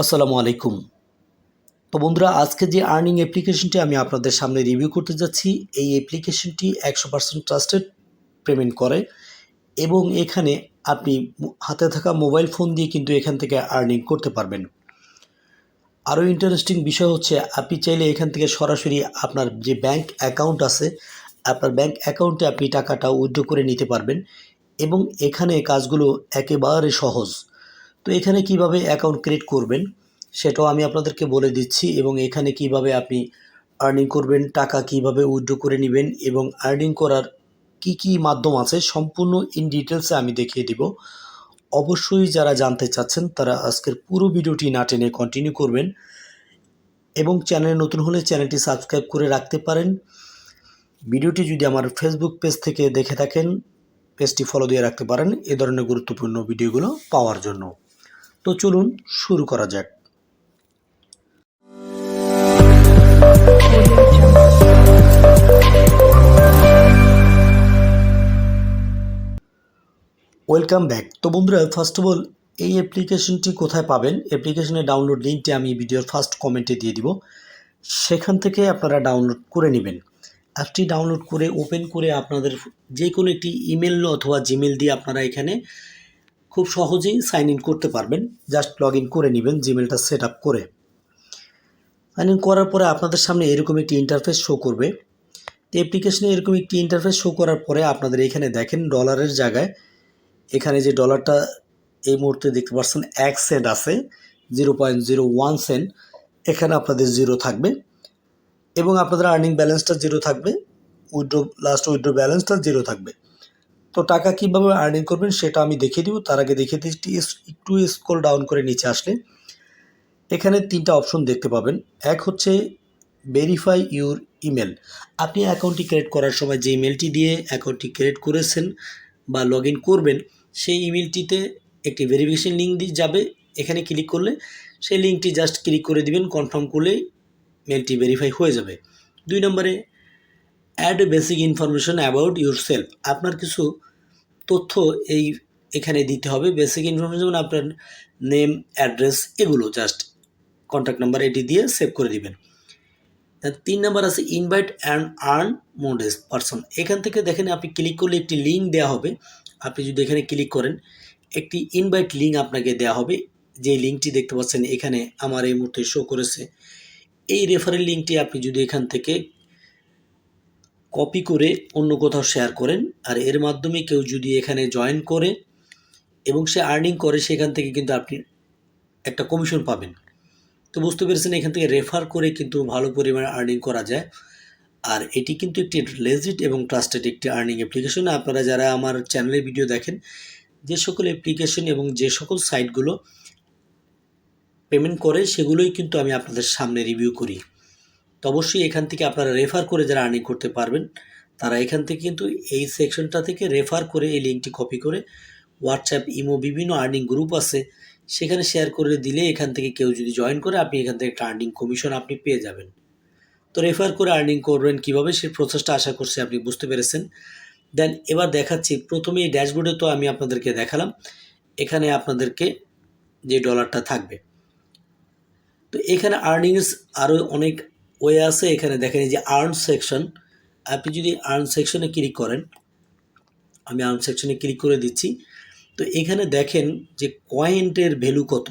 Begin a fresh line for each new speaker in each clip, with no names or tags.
আসসালামু আলাইকুম। তো বন্ধুরা, আজকে যে আর্নিং অ্যাপ্লিকেশনটি আমি আপনাদের সামনে রিভিউ করতে যাচ্ছি, এই অ্যাপ্লিকেশনটি একশো পার্সেন্ট ট্রাস্টেড পেমেন্ট করে এবং এখানে আপনি হাতে থাকা মোবাইল ফোন দিয়ে কিন্তু এখান থেকে আর্নিং করতে পারবেন। আরও ইন্টারেস্টিং বিষয় হচ্ছে, আপনি চাইলে এখান থেকে সরাসরি আপনার যে ব্যাংক অ্যাকাউন্ট আছে, আপনার ব্যাংক অ্যাকাউন্টে আপনি টাকাটা উইথড্র করে নিতে পারবেন এবং এখানে কাজগুলো একেবারে সহজ। তো এখানে কীভাবে অ্যাকাউন্ট ক্রিয়েট করবেন, সেটাও আমি আপনাদেরকে বলে দিচ্ছি এবং এখানে কীভাবে আপনি আর্নিং করবেন, টাকা কীভাবে উইথড্র করে নেবেন এবং আর্নিং করার কি কি মাধ্যম আছে, সম্পূর্ণ ইন ডিটেলসে আমি দেখিয়ে দিব। অবশ্যই যারা জানতে চাচ্ছেন, তারা আজকের পুরো ভিডিওটি না টেনে কন্টিনিউ করবেন এবং চ্যানেলে নতুন হলে চ্যানেলটি সাবস্ক্রাইব করে রাখতে পারেন। ভিডিওটি যদি আমার ফেসবুক পেজ থেকে দেখে থাকেন পেজটি ফলো দিয়ে রাখতে পারেন। এ ধরনের গুরুত্বপূর্ণ ভিডিওগুলো পাওয়ার জন্য। তো চলুন শুরু করা যাক। ওয়েলকাম ব্যাক তো বন্ধুরা ফার্স্ট অফ অল এই অ্যাপ্লিকেশনটি কোথায় পাবেন? অ্যাপ্লিকেশনের ডাউনলোড লিঙ্কটি আমি ভিডিওর ফার্স্ট কমেন্টে দিয়ে দিব। সেখান থেকে আপনারা ডাউনলোড করে নেবেন। অ্যাপটি ডাউনলোড করে ওপেন করে আপনাদের যে কোনো একটি ইমেল অথবা জিমেল দিয়ে আপনারা এখানে খুব সহজেই সাইন ইন করতে পারবেন। জাস্ট লগ ইন করে নেবেন জিমেলটা সেট আপ করে। সাইন ইন করার পরে আপনাদের সামনে এরকম একটি ইন্টারফেস শো করবে। তো অ্যাপ্লিকেশনে এরকম একটি ইন্টারফেস শো করার পরে আপনাদের এখানে দেখেন ডলারের জায়গায় এখানে যে ডলারটা এই মুহূর্তে দেখতে পাচ্ছেন, এক সেন্ট আছে zero point zero one cent এখানে আপনাদের জিরো থাকবে। এবং আপনাদের আর্নিং ব্যালেন্সটা জিরো থাকবে উইড্রো লাস্ট উইড্রো ব্যালেন্সটা জিরো থাকবে। তো টাকা কীভাবে আর্নিং করবেন সেটা আমি দেখিয়ে দিব। তার আগে দেখিয়ে দিচ্ছি, একটু স্ক্রল ডাউন করে নিচে আসলে। এখানে তিনটা অপশন দেখতে পাবেন। এক হচ্ছে ভেরিফাই ইউর ইমেল আপনি অ্যাকাউন্টটি ক্রিয়েট করার সময় যে ইমেলটি দিয়ে অ্যাকাউন্টটি ক্রিয়েট করেছেন বা লগ করবেন, সেই ইমেলটিতে একটি ভেরিফিকেশন লিঙ্ক দিয়ে যাবে। এখানে ক্লিক করলে সেই লিঙ্কটি জাস্ট ক্লিক করে দিবেন কনফার্ম করলেই মেলটি ভেরিফাই হয়ে যাবে। দুই নম্বরে add basic information about yourself আপনার কিছু তথ্য এই এখানে দিতে হবে। বেসিক ইনফরমেশন যেমন আপনার নেম অ্যাড্রেস এগুলো জাস্ট কন্ট্যাক্ট নাম্বার এটি দিয়ে সেভ করে দিবেন। তিন নাম্বার আছে invite and earn modes person এখান থেকে দেখেন আপনি ক্লিক করলে একটি লিঙ্ক দেওয়া হবে। আপনি যদি এখানে ক্লিক করেন, একটি ইনভাইট লিঙ্ক আপনাকে দেওয়া হবে। যে লিঙ্কটি দেখতে পাচ্ছেন এখানে আমার এই মুহূর্তে শো করেছে। এই রেফারেল লিঙ্কটি আপনি যদি এখান থেকে কপি করে অন্য কোথাও শেয়ার করেন। আর এর মাধ্যমে কেউ যদি এখানে জয়েন করে এবং সে আর্নিং করে, সেখান থেকে কিন্তু আপনি একটা কমিশন পাবেন। তো বুঝতে পেরেছেন, এখান থেকে রেফার করে কিন্তু ভালো পরিমাণে আর্নিং করা যায়। আর এটি কিন্তু একটি লেজিট এবং ট্রাস্টেড একটি আর্নিং অ্যাপ্লিকেশন আপনারা যারা আমার চ্যানেলের ভিডিও দেখেন, যে সকল অ্যাপ্লিকেশন এবং যে সকল সাইটগুলো পেমেন্ট করে, সেগুলোই কিন্তু আমি আপনাদের সামনে রিভিউ করি। তো অবশ্যই এখান থেকে আপনারা রেফার করে যারা আর্নিং করতে পারবেন, তারা এখান থেকে কিন্তু এই সেকশনটা থেকে রেফার করে এই লিঙ্কটি কপি করে হোয়াটসঅ্যাপ ইমো বিভিন্ন আর্নিং গ্রুপ আছে, সেখানে শেয়ার করে দিলে এখান থেকে কেউ যদি জয়েন করে, আপনি এখান থেকে একটা আর্নিং কমিশন আপনি পেয়ে যাবেন। তো রেফার করে আর্নিং করবেন কীভাবে, সেই প্রসেসটা আশা করছি আপনি বুঝতে পেরেছেন। দেন এবার দেখাচ্ছি, প্রথমে এই ড্যাশবোর্ডে তো আমি আপনাদেরকে দেখালাম, এখানে আপনাদেরকে যে ডলারটা থাকবে। তো এখানে আর্নিংস আরও অনেক ওয়ে আছে এখানে, দেখেন এই যে আর্ন সেকশন আপনি যদি আর্ন সেকশনে ক্লিক করেন, আমি আর্ন সেকশনে ক্লিক করে দিচ্ছি, তো এখানে দেখেন যে কয়েন্টের ভ্যালু কত।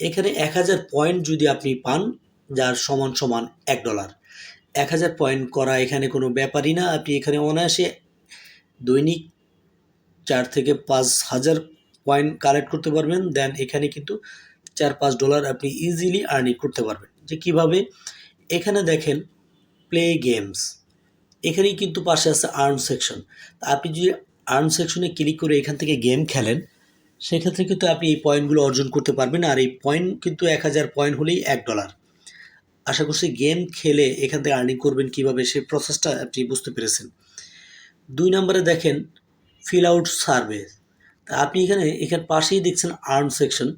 এখানে এক হাজার পয়েন্ট যদি আপনি পান, যার সমান সমান এক ডলার এক হাজার পয়েন্ট করা এখানে কোনো ব্যাপারই না, আপনি এখানে অনায়াসে দৈনিক চার থেকে পাঁচ হাজার পয়েন্ট কালেক্ট করতে পারবেন দেন এখানে কিন্তু চার পাঁচ ডলার আপনি ইজিলি আর্নিং করতে পারবেন। যে কীভাবে? এখানে দেখেন প্লে গেমস এখানেই কিন্তু পাশে আছে আর্ন সেকশন তা আপনি যদি আর্ন সেকশনে ক্লিক করে এখান থেকে গেম খেলেন, সেক্ষেত্রে কিন্তু আপনি এই পয়েন্টগুলো অর্জন করতে পারবেন। আর এই পয়েন্ট কিন্তু এক হাজার পয়েন্ট হলেই এক ডলার আশা করছি গেম খেলে এখান থেকে আর্নিং করবেন কীভাবে সেই প্রসেসটা আপনি বুঝতে পেরেছেন। দুই নম্বরে দেখেন ফিল আউট সার্ভে তা আপনি এখানে এখানে পাশেই দেখছেন আর্ন সেকশন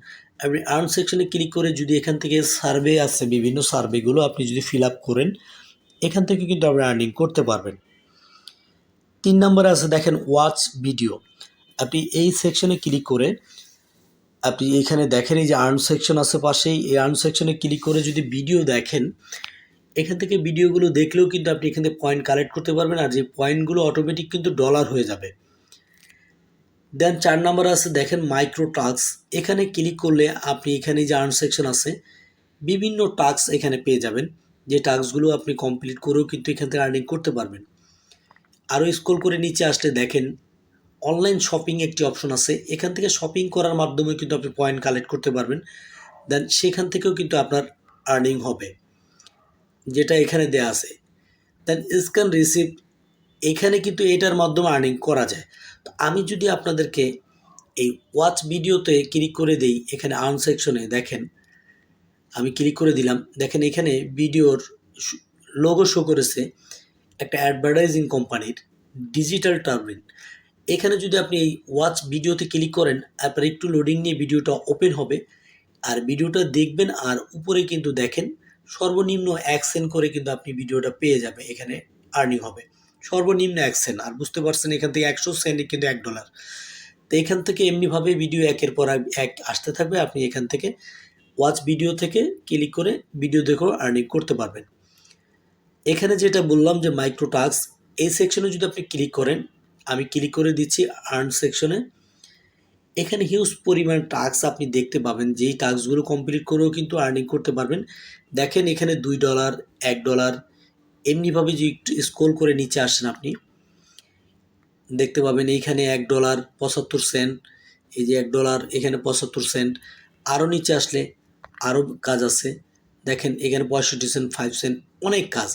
আপনি আর্ন সেকশনে ক্লিক করে যদি এখান থেকে সার্ভে আছে, বিভিন্ন সার্ভেগুলো আপনি যদি ফিল আপ করেন, এখান থেকে কিন্তু আপনি আর্নিং করতে পারবেন। তিন নম্বরে আছে দেখেন ওয়াচ ভিডিও আপনি এই সেকশনে ক্লিক করে, আপনি এখানে দেখেন এই যে আর্ন সেকশন আছে পাশেই, এই আর্ন সেকশনে ক্লিক করে যদি ভিডিও দেখেন, এখান থেকে ভিডিওগুলো দেখলেও কিন্তু আপনি এখান থেকে পয়েন্ট কালেক্ট করতে পারবেন আর যে পয়েন্টগুলো অটোমেটিক কিন্তু ডলার হয়ে যাবে। দেন চার নাম্বার আছে, দেখেন মাইক্রো টাস্ক এখানে ক্লিক করলে আপনি এখানে যে আর্ন সেকশন আছে, বিভিন্ন টাস্ক এখানে পেয়ে যাবেন। যে টাস্কগুলো আপনি কমপ্লিট করেও কিন্তু এখান থেকে আর্নিং করতে পারবেন। আরও স্ক্রল করে নিচে আসলে দেখেন অনলাইন শপিং একটি অপশন আছে। এখান থেকে শপিং করার মাধ্যমে কিন্তু আপনি পয়েন্ট কালেক্ট করতে পারবেন। দেন সেখান থেকেও কিন্তু আপনার আর্নিং হবে, যেটা এখানে দেয়া আছে। দেন স্ক্যান রিসিপ্ট এখানে কিন্তু এটার মাধ্যমে আর্নিং করা যায়। তো আমি যদি আপনাদেরকে এই ওয়াচ ভিডিওতে ক্লিক করে দেই, এখানে আর্ন সেকশনে দেখেন, আমি ক্লিক করে দিলাম। দেখেন এখানে ভিডিওর লোগো শো করেছে একটা অ্যাডভার্টাইজিং কোম্পানির ডিজিটাল টার্বিন এখানে যদি আপনি এই ওয়াচ ভিডিওতে ক্লিক করেন, আপনার একটু লোডিং নিয়ে ভিডিওটা ওপেন হবে। আর ভিডিওটা দেখবেন আর উপরে কিন্তু দেখেন সর্বনিম্ন এক করে কিন্তু আপনি ভিডিওটা পেয়ে যাবে এখানে আর্নিং হবে। সর্বনিম্ন এক সেন্ট, আর বুঝতে পারছেন এখান থেকে একশো সেন্ট কিন্তু এক ডলার। তো এখান থেকে এমনিভাবে ভিডিও একের পর এক আসতে থাকবে, আপনি এখান থেকে ওয়াচ ভিডিও থেকে ক্লিক করে ভিডিও দেখেও আর্নিং করতে পারবেন। এখানে যেটা বললাম যে মাইক্রো টাস্ক এই সেকশনে যদি আপনি ক্লিক করেন, আমি ক্লিক করে দিচ্ছি আর্ন সেকশনে এখানে হিউজ পরিমাণ টাস্ক আপনি দেখতে পাবেন, যেই টাস্কগুলো কমপ্লিট করেও কিন্তু আর্নিং করতে পারবেন। দেখেন এখানে দুই ডলার এক ডলার এমনিভাবে যে একটু স্ক্রোল করে নিচে আসেন আপনি, দেখতে পাবেন এইখানে এক ডলার পঁচাত্তর সেন্ট এই যে এক ডলার এখানে পঁচাত্তর সেন্ট আরও নিচে আসলে আরও কাজ আছে। দেখেন এখানে পঁয়ষট্টি সেন্ট ফাইভ সেন্ট অনেক কাজ।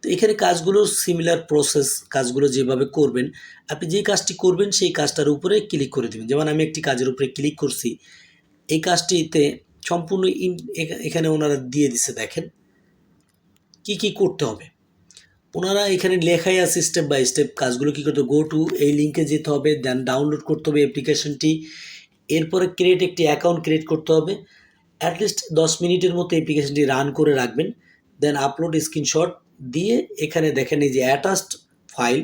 তো এখানে কাজগুলো সিমিলার প্রসেস কাজগুলো যেভাবে করবেন, আপনি যে কাজটি করবেন সেই কাজটার উপরে ক্লিক করে দেবেন। যেমন আমি একটি কাজের উপরে ক্লিক করছি, এই কাজটিতে সম্পূর্ণ ইন এখানে ওনারা দিয়ে দিছে, দেখেন, কি কি করতে হবে। ওনারা এখানে লেখাই আছে স্টেপ বাই স্টেপ কাজগুলো কী করতে গো টু এই লিঙ্কে যেতে হবে দেন ডাউনলোড করতে হবে অ্যাপ্লিকেশনটি এরপরে ক্রিয়েট একটি অ্যাকাউন্ট ক্রিয়েট করতে হবে। অ্যাটলিস্ট দশ মিনিটের মতো অ্যাপ্লিকেশনটি রান করে রাখবেন। দেন আপলোড স্ক্রিনশট দিয়ে এখানে দেখেন এই যে অ্যাটাচড ফাইল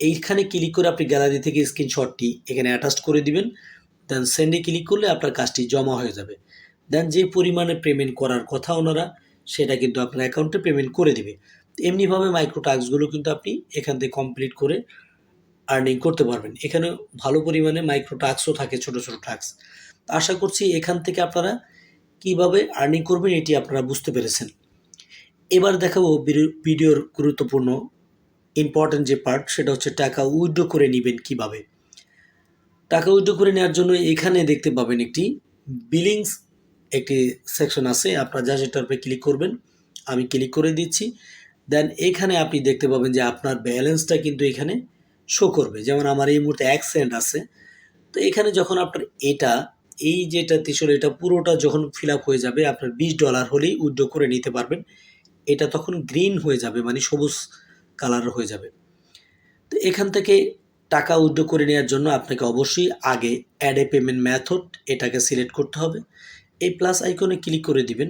এইখানে ক্লিক করে আপনি গ্যালারি থেকে স্ক্রিনশটটি এখানে অ্যাটাচ করে দিবেন। দেন সেন্ডে ক্লিক করলে আপনার কাজটি জমা হয়ে যাবে। দেন যে পরিমাণে পেমেন্ট করার কথা ওনারা, সেটা কিন্তু আপনার অ্যাকাউন্টে পেমেন্ট করে দিবে। এমনিভাবে মাইক্রো টাস্কগুলো কিন্তু আপনি এখান থেকে কমপ্লিট করে আর্নিং করতে পারবেন। এখানে ভালো পরিমাণে মাইক্রো টাস্কও থাকে, ছোট ছোট টাস্ক আশা করছি এখান থেকে আপনারা কীভাবে আর্নিং করবেন এটি আপনারা বুঝতে পেরেছেন। এবার দেখাবো ভিডিওর গুরুত্বপূর্ণ ইম্পর্ট্যান্ট যে পার্ট সেটা হচ্ছে টাকা উইথড্র করে নেবেন কীভাবে। টাকা উইথড্র করে নেওয়ার জন্য এখানে দেখতে পাবেন একটি বিলিংস একটি সেকশন আছে, আপনারা যা সেটার উপরে ক্লিক করবেন, আমি ক্লিক করে দিচ্ছি। দেন এখানে আপনি দেখতে পাবেন যে আপনার ব্যালেন্সটা কিন্তু এখানে শো করবে। যেমন আমার এই মুহূর্তে এক সেন্ট আছে। তো এখানে যখন আপনার এটা, এই যেটা তিসল এটা পুরোটা যখন ফিল হয়ে যাবে, আপনার বিশ ডলার হলেই উইথড্র করে নিতে পারবেন। এটা তখন গ্রিন হয়ে যাবে মানে সবুজ কালার হয়ে যাবে। তো এখান থেকে টাকা উইথড্র করে নেওয়ার জন্য আপনাকে অবশ্যই আগে অ্যাড এ পেমেন্ট ম্যাথড এটাকে সিলেক্ট করতে হবে। এই প্লাস আইকনে ক্লিক করে দিবেন।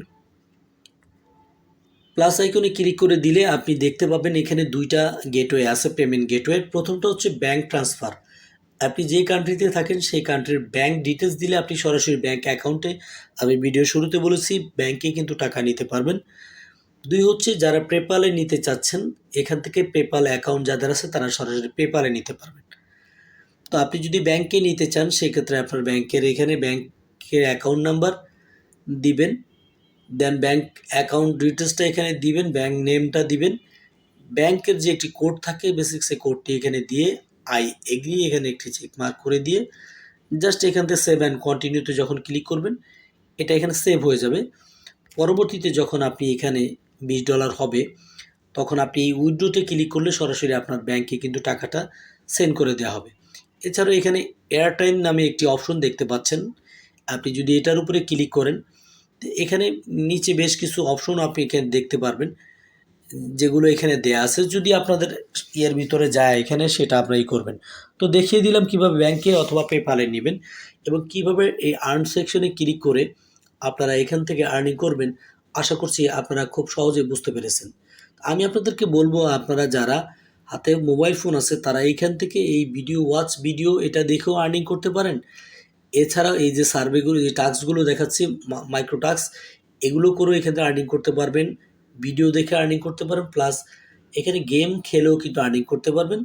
প্লাস আইকনে ক্লিক করে দিলে আপনি দেখতে পাবেন এখানে দুইটা গেটওয়ে আছে পেমেন্ট গেটওয়ে প্রথমটা হচ্ছে ব্যাংক ট্রান্সফার আপনি যে কান্ট্রিতে থাকেন, সেই কান্ট্রির ব্যাংক ডিটেলস দিলে আপনি সরাসরি ব্যাংক অ্যাকাউন্টে আমি ভিডিও শুরুতে বলেছি ব্যাংকে কিন্তু টাকা নিতে পারবেন। দুই হচ্ছে, যারা পেপালে নিতে চাচ্ছেন, এখান থেকে পেপাল অ্যাকাউন্ট যাদের আছে, তারা সরাসরি পেপালে নিতে পারবেন। তো আপনি যদি ব্যাংকে নিতে চান, সেক্ষেত্রে আপনার ব্যাংকের এখানে ব্যাংকের অ্যাকাউন্ট নাম্বার দিবেন। দেন ব্যাংক অ্যাকাউন্ট ডিটেলসটা এখানে দিবেন ব্যাংক নেমটা দিবেন। ব্যাংকের যে একটি কোড থাকে বেসিক সে কোডটি এখানে দিয়ে আই এগ্রি এখানে একটি চেক মার্ক করে দিয়ে জাস্ট এখান থেকে সেভ অ্যান্ড কন্টিনিউতে যখন ক্লিক করবেন, এটা এখানে সেভ হয়ে যাবে। পরবর্তীতে যখন আপনি এখানে বিশ ডলার হবে, তখন আপনি এই উইড্রোতে ক্লিক করলে সরাসরি আপনার ব্যাংকে কিন্তু টাকাটা সেন্ড করে দেওয়া হবে। এছাড়াও এখানে এয়ারটাইম নামে একটি অপশন দেখতে পাচ্ছেন। আপনি যদি এটার উপরে ক্লিক করেন এখানে নিচে বেশ কিছু অপশন আপনি এখানে দেখতে পারবেন, যেগুলো এখানে দেয়া আছে। যদি আপনাদের ইয়ের ভিতরে যায় এখানে, সেটা আপনারাই করবেন। তো দেখিয়ে দিলাম কীভাবে ব্যাংকে অথবা পেপালে নেবেন এবং কীভাবে এই আর্ন সেকশনে ক্লিক করে আপনারা এখান থেকে আর্নিং করবেন, আশা করছি আপনারা খুব সহজে বুঝতে পেরেছেন। আমি আপনাদেরকে বলব, আপনারা যারা হাতে মোবাইল ফোন আছে, তারা এইখান থেকে এই ভিডিও ওয়াচ ভিডিও এটা দেখেও আর্নিং করতে পারেন। এছাড়াও এই যে সার্ভেগুলো যে টাস্কগুলো দেখাচ্ছি মাইক্রো টাস্ক এগুলো করেও এখানে আর্নিং করতে পারবেন। ভিডিও দেখে আর্নিং করতে পারবেন প্লাস এখানে গেম খেলেও কিন্তু আর্নিং করতে পারবেন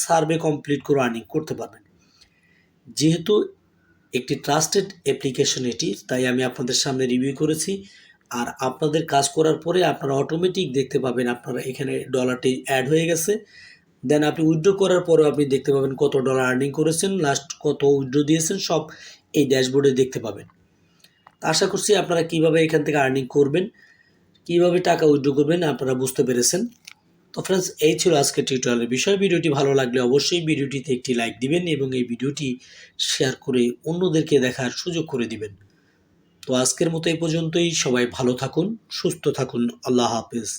সার্ভে কমপ্লিট করে আর্নিং করতে পারবেন। যেহেতু একটি ট্রাস্টেড অ্যাপ্লিকেশন এটি, তাই আমি আপনাদের সামনে রিভিউ করেছি। আর আপনাদের কাজ করার পরে আপনারা অটোমেটিক দেখতে পাবেন আপনারা এখানে ডলারটি অ্যাড হয়ে গেছে। দেন আপনি উইথড্র করার পরেও আপনি দেখতে পাবেন কত ডলার আর্নিং করেছেন লাস্ট কত উইড্রো দিয়েছেন, সব এই ড্যাশবোর্ডে দেখতে পাবেন। আশা করছি আপনারা কীভাবে এখান থেকে আর্নিং করবেন, কীভাবে টাকা উইথড্র করবেন আপনারা বুঝতে পেরেছেন। তো ফ্রেন্ডস এই ছিল আজকের টিউটোরিয়ালের বিষয়। ভিডিওটি ভালো লাগলে অবশ্যই ভিডিওটিতে একটি লাইক দিবেন এবং এই ভিডিওটি শেয়ার করে অন্যদেরকে দেখার সুযোগ করে দিবেন। তো আজকের মতো এই পর্যন্তই। সবাই ভালো থাকুন, সুস্থ থাকুন। আল্লাহ হাফেজ।